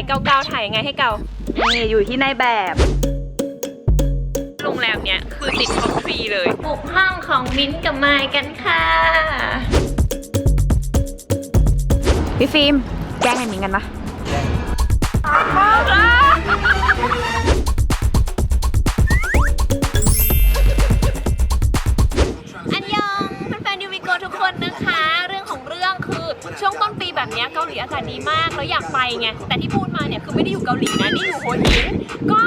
ายเก่าๆถ่ายยังไงให้เก่านี่อยู่ที่ในแบบ โรงแรมเนี้ยคือติดท็อปทรีเลยบุกห้องของมิ้นท์กับไมค์กันค่ะ พี่ฟิล์มแกล้งไอ้มิงกันปะอันยองแฟนๆยูวิโกทุกคนนะคะ เรื่องของเรื่องคือช่วงต้นปีแบบเนี้ยเกาหลีอากาศดีมากแล้วอยากไปไงแต่ที่พูดมา เกาหลีนะนี่อยู่หัวหินก็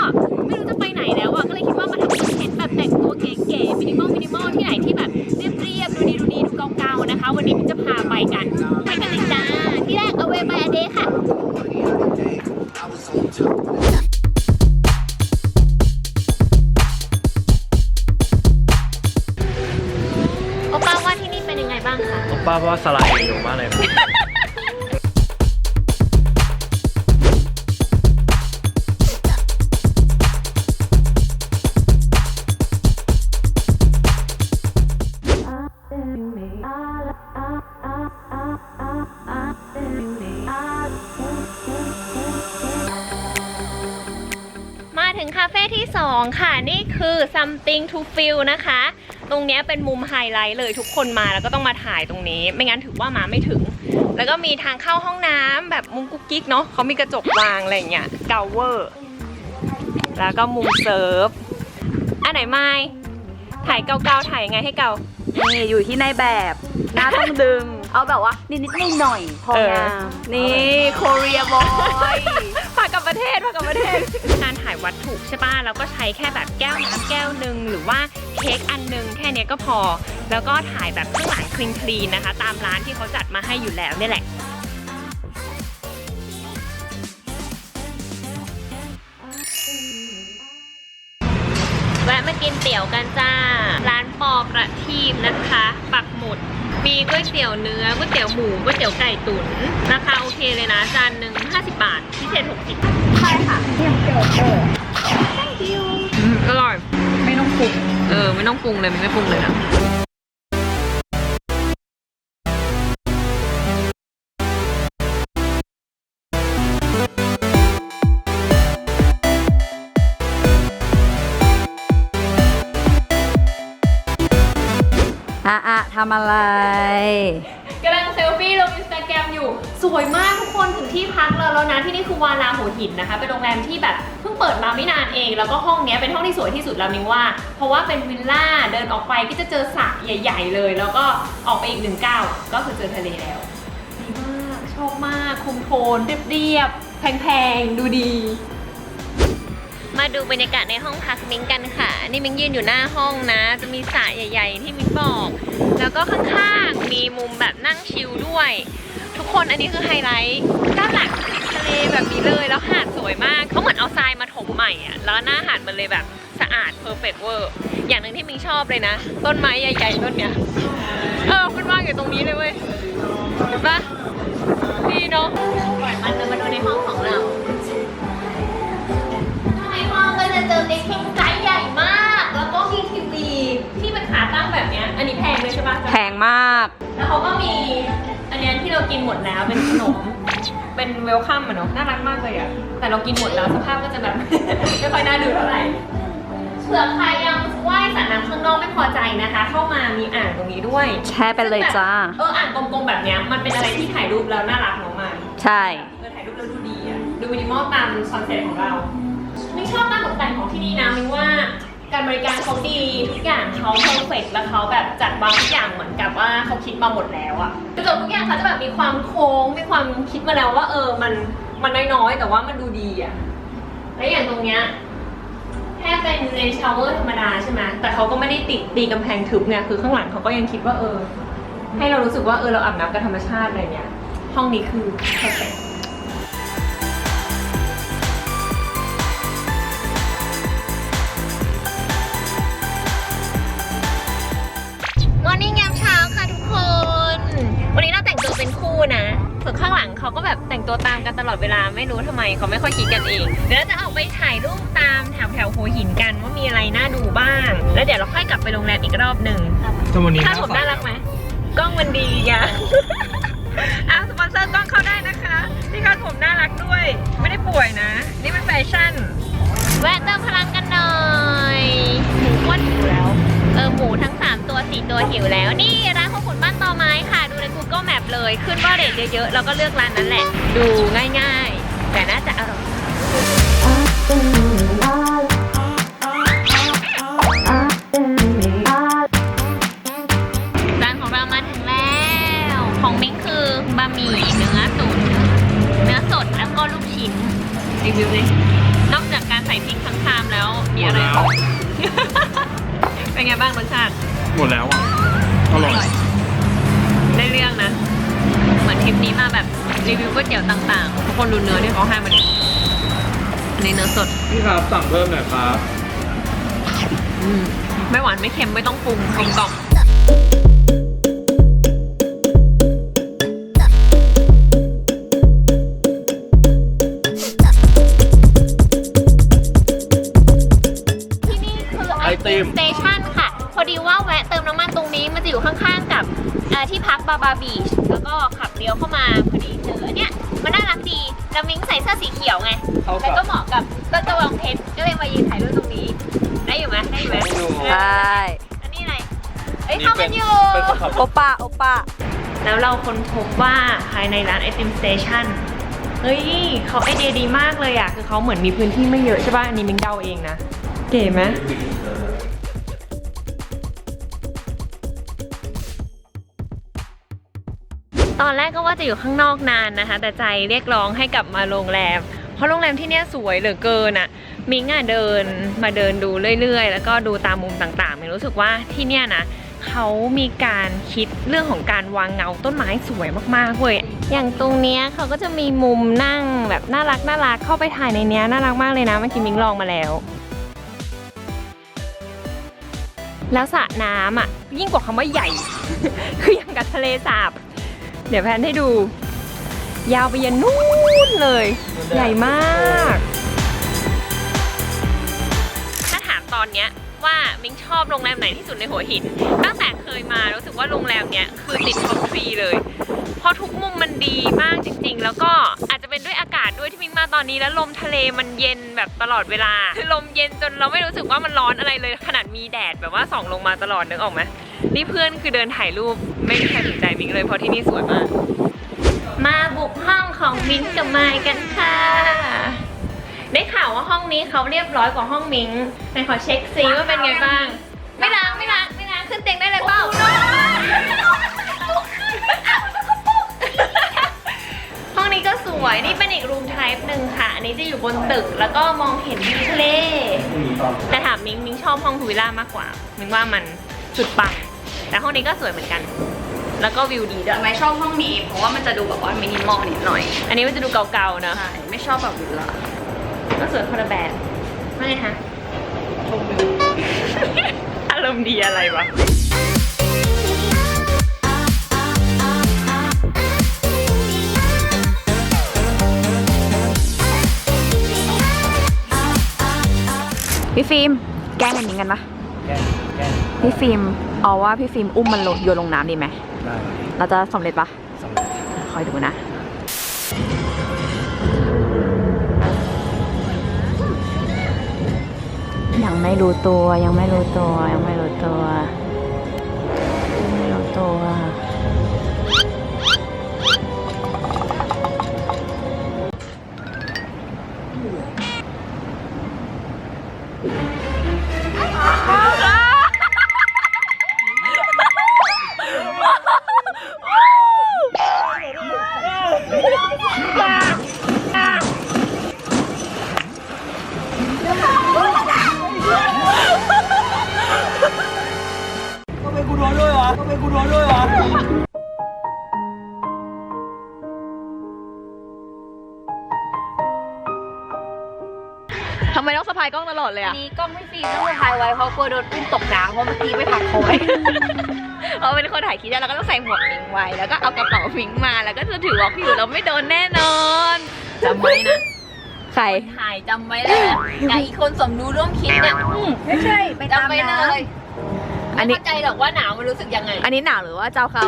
ถึงคาเฟ่ที่ 2 ค่ะ นี่คือ something to feel นะคะ ตรงเนี้ยเป็นมุมไฮไลท์เลยทุกคนมาแล้วก็ต้องมาถ่ายตรงนี้ ไม่งั้นถือว่ามาไม่ถึง แล้วก็มีทางเข้าห้องน้ำแบบมุมกุ๊กกิ๊กเนาะเขามีกระจกวางอะไรอย่างเงี้ยเกาเวอร์แล้วก็มุมเซิร์ฟอันไหนไม่ถ่ายเกาๆถ่ายยังไงให้เกานี่อยู่ที่ในแบบหน้าต้องดึง เอาแบบว่านิดๆหน่อยๆพอเอองามนี่โคเรียบอยพากับ ประเทศพากับประเทศ การถ่ายวัตถุใช่ป่ะแล้วก็ใช้แค่แบบแก้วน้ำแก้วหนึ่งหรือว่าเค้กอันหนึงแค่เนี้ยก็พอ แล้วก็ถ่ายแบบข้างหลังคลีนคลีนนะคะ ตามร้านที่เขาจัดมาให้อยู่แล้วนี่แหละ แวะมากินเตี๋ยวกันจ้า ร้านปอกระทีมนะคะ ปักหมุด มีก๋วยเตี๋ยวเนื้อก๋วยเตี๋ยวหมูก๋วยเตี๋ยวไก่ตุ๋นราคาโอเคเลยนะจานหนึ่ง50 บาท พิเศษ 60 ใช่ค่ะเทียมเกลือเอออืมอร่อย ไม่ต้องปรุง เออ ไม่ต้องปรุงเลยมันไม่ปรุงเลยนะ อะอะทำอะไร กำลังเซลฟี่ลงอินสตาแกรมอยู่ สวยมากทุกคนถึงที่พักเราแล้วนะที่นี่คือวาลาหัวหินนะคะ เป็นโรงแรมที่แบบเพิ่งเปิดมาไม่นานเอง แล้วก็ห้องเนี้ยเป็นห้องที่สวยที่สุดแล้วมิงว่า เพราะว่าเป็นวิลล่าเดินออกไปก็จะเจอสระใหญ่ ๆ เลย แล้วก็ออกไปอีกหนึ่งก้าวก็คือเจอทะเลแล้วดีมากชอบมากคุมโทนเรียบๆแพงๆดูดี มาดูบรรยากาศในห้องพักมิ้งกันค่ะ นี่มิ้งยืนอยู่หน้าห้องนะ จะมีสระใหญ่ ๆ ที่มิ้งบอก แล้วก็ข้างๆมีมุมแบบนั่งชิลด้วย ทุกคนอันนี้คือไฮไลท์ด้านหลังทะเลแบบนี้เลยแล้วหาดสวยมากเขาเหมือนเอาทรายมาถมใหม่อะแล้วหน้าหาดมันเลยแบบสะอาดเพอร์เฟกเวอร์อย่างหนึ่งที่มิ้งชอบเลยนะ ต้นไม้ใหญ่ๆต้นเนี้ยเออมันวางอยู่ตรงนี้เลยเว้ยเห็นปะดีเนาะก่อนมันเดินมาดูในห้องของเรา เจอติ๊กทิ้งไซส์ใหญ่มาก แล้วก็มีทีวีที่เป็นขาตั้งแบบเนี้ย อันนี้แพงเลยใช่ปะแพงมาก แล้วเขาก็มี อันเนี้ยที่เรากินหมดแล้วเป็นขนม เป็นเวลคัมอะเนาะ น่ารักมากเลยอะแต่เรากินหมดแล้วสภาพก็จะแบบ ไม่ค่อยน่าดูเท่าไหร่ เผื่อใครยังว่ายสระน้ำข้างนอกไม่พอใจนะคะ เข้ามามีอ่างตรงนี้ด้วยแช่ไปเลยจ้า เอออ่างกลมๆแบบเนี้ย มันเป็นอะไรที่ถ่ายรูปแล้วน่ารักเนาะมัน ใช่ เออถ่ายรูปแล้วดูดีอะดูมินิมอลตามคอนเซ็ปต์ของเรา ไม่ชอบการตกแต่งของที่นี่นะมินว่าการบริการเขาดีทุกอย่างเขาเพอร์เฟกแล้วเขาแบบจัดวางทุกอย่างเหมือนกับว่าเขาคิดมาหมดแล้วอะกระจกทุกอย่างเขาจะแบบมีความโค้งมีความคิดมาแล้วว่า เออมันมันน้อยๆแต่ว่ามันดูดีอะและอย่างตรงเนี้ยแค่เป็นเลนชาวเวอร์ธรรมดาใช่ไหมแต่เขาก็ไม่ได้ติดตีกำแพงทึบไงคือข้างหลังเขาก็ยังคิดว่าเออ ให้เรารู้สึกว่าเออเราอาบน้ำกับธรรมชาติอะไรเงี้ยห้องนี้คือ perfect ม แบบแต่งตัวตามกันตลอดเวลาไม่รู้ทำไมเขาไม่ค่อยคิดกันเอง เดี๋ยวเราจะออกไปถ่ายรูปตามแถวแถวๆหัวหินกันว่ามีอะไรน่าดูบ้าง แล้วเดี๋ยวเราค่อยกลับไปโรงแรมอีกรอบหนึ่งแต่วันนี้ถ้าผมน่ารักไหมกล้องมันดีอะ เรทเยอะๆเราก็เลือกร้านนั้นแหละ ดูง่ายๆ แต่น่าจะอร่อย จานของเรามาถึงแล้ว ของมิ้งคือบะหมี่เนื้อตุ๋นเนื้อสดแล้วก็ลูกชิ้นรีวิวเลยนอกจากการใส่พริกทั้งชามแล้วมีอะไรหมดแล้ว เป็นไงบ้างรสชาติ หมดแล้วอะอร่อย ได้เรื่องนะเห มือนทริปนี้มาแบบรีวิวก๋วยเตี๋ยวต่างๆทุกคนดูเนื้อที่เขาให้มาดิอันนี้เนื้อสดพี่ครับสั่งเพิ่มหน่อยครับ อืมไม่หวานไม่เค็มไม่ต้องปรุงกลมกล่อม เข้าแล้วกัก็บเหมาะกับต้นกระบองเพชรก็เลยมายืนถ่ายรูปตรงนี้ ได้อยู่ไหมได้อยู่ไหมได้อยู่ ใช่อันนี้อะไรเอ้ยเข้ากันอยู่ เป็นคนขับโอป้าโอป้าแล้วเราค้นพบว่าภายในร้านไอติมสเตชันเฮ้ยเขาไอเดียดีมากเลยอะคือเขาเหมือนมีพื้นที่ไม่เยอะใช่ป่ะ อันนี้มิงเดาเองนะ เก๋ไหมตอนแรกก็ว่าจะอยู่ข้างนอกนานนะคะ แต่ใจเรียกร้องให้กลับมาโรงแรม เพราะโรงแรมที่เนี่ยสวยเหลือเกินอะมิงอะเดินมาเดินดูเรื่อย ๆ แล้วก็ดูตามมุมต่างๆมิงรู้สึกว่าที่เนี่ยนะเขามีการคิดเรื่องของการวางเงาต้นไม้สวยมากๆเว้ย อย่างตรงเนี้ยเขาก็จะมีมุมนั่งแบบน่ารักน่ารักเข้าไปถ่ายในเนี้ยน่ารักมากเลยนะเมื่อกี้มิงลองมาแล้ว แล้วสระน้ำอะยิ่งกว่าคำว่าใหญ่ คืออย่างกับทะเลสาบ เดี๋ยวแพนให้ดู ยาวไปยันนู่นเลย ใหญ่มาก ถ้าถามตอนเนี้ยว่ามิ้งชอบโรงแรมไหนที่สุดในหัวหิน ตั้งแต่เคยมารู้สึกว่าโรงแรมเนี้ยคือติดท็อปทรีเลย เพราะทุกมุมมันดีมากจริง ๆ แล้วก็อาจจะเป็นด้วยอากาศด้วยที่มิ้งมาตอนนี้แล้วลมทะเลมันเย็นแบบตลอดเวลา คือลมเย็นจนเราไม่รู้สึกว่ามันร้อนอะไรเลย ขนาดมีแดดแบบว่าส่องลงมาตลอดนึกออกไหมนี่เพื่อนคือเดินถ่ายรูปไม่มีใครสนใจมิ้งเลยเพราะที่นี่สวยมาก มาบุกห้องของมิงกับไมค์กันค่ะ ได้ข่าวว่าห้องนี้เขาเรียบร้อยกว่าห้องมิงไหนขอเช็คซิว่าเป็นไงบ้าง ไม่ล้างไม่ล้างไม่ล้างขึ้นเตียงได้เลยเปล่าห้องนี้ก็สวยนี่เป็นอีกรูมไทป์หนึ่งค่ะ อันนี้จะอยู่บนตึกแล้วก็มองเห็นวิวทะเล แต่ถามมิงมิงชอบห้องพูวิลล่ามากกว่า มิงว่ามันสุดปังแต่ห้องนี้ก็สวยเหมือนกัน แล้วก็วิวดีด้วยทำไมชอบห้องนี้ เพราะว่ามันจะดูแบบว่ามินิมอลนิดหน่อย อันนี้มันจะดูเก่าๆเนอะใช่ไม่ชอบแบบวิลล่าก็สวยคนละแบบว่าไงคะชมวิวอารมณ์ดีอะไรวะพี่ฟิล์มแกล้งกันยิงกันปะแก้แก้พี่ฟิล์มเอาว่าพี่ฟิล์มอุ้มมันลงโยนลงน้ำดีไหม ได้เราจะสำเร็จปะสำเร็จคอยดูนะยังไม่รู้ตัวยังไม่รู้ตัวยังไม่รู้ตัว ทำไมต้องสะพายกล้องตลอดเลยอัอะนนี้กล้องพี่ฟิล์มต้องถ่ายไว้เพราะกลัวโดนอุ้มตกน้ำเพราะเมื่อกี้ไปพักคอยเราเป็นคนถ่ายคลิปแล้วเราก็ต้องใส่หมวกมิงไว้ แล้วก็เอากระเป๋ามิงมา แล้วก็จะถือวอล์กอยู่เราไม่โดนแน่นอนจำไว้นะใคร ถ่ายจำไว้เลยกับอีกคนสมรู้ร่วมคิดเนี่ยอืมไม่ใช่ ไปจำไว้เลย อันนี้ไม่เข้าใจหรอกว่าหนาวมันรู้สึกยังไง อันนี้หนาวหรือว่าเจ้าเขา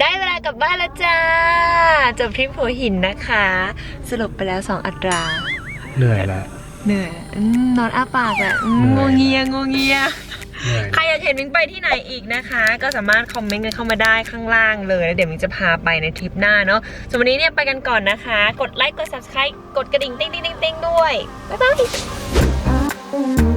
ได้เวลากลับบ้านแล้วจ้า จบทริปหัวหินนะคะ สรุปไปแล้ว 2 อัตรา เหนื่อยแล้วเหนื่อยอืมนอนอ้าปากแหละอืมเหนื่งอยวงเงียงวงเงียใครอยากเห็นมิงไปที่ไหนอีกนะคะ ก็สามารถคอมเมนต์กันเข้ามาได้ข้างล่างเลยแล้วเดี๋ยวมิงจะพาไปในทริปหน้าเนาะส่วนวันนี้เนี่ยไปกันก่อนนะคะ กดไลค์กด subscribe กดกระดิ่งติ๊งติ๊งติ๊งติ๊งด้วย บ๊ายบาย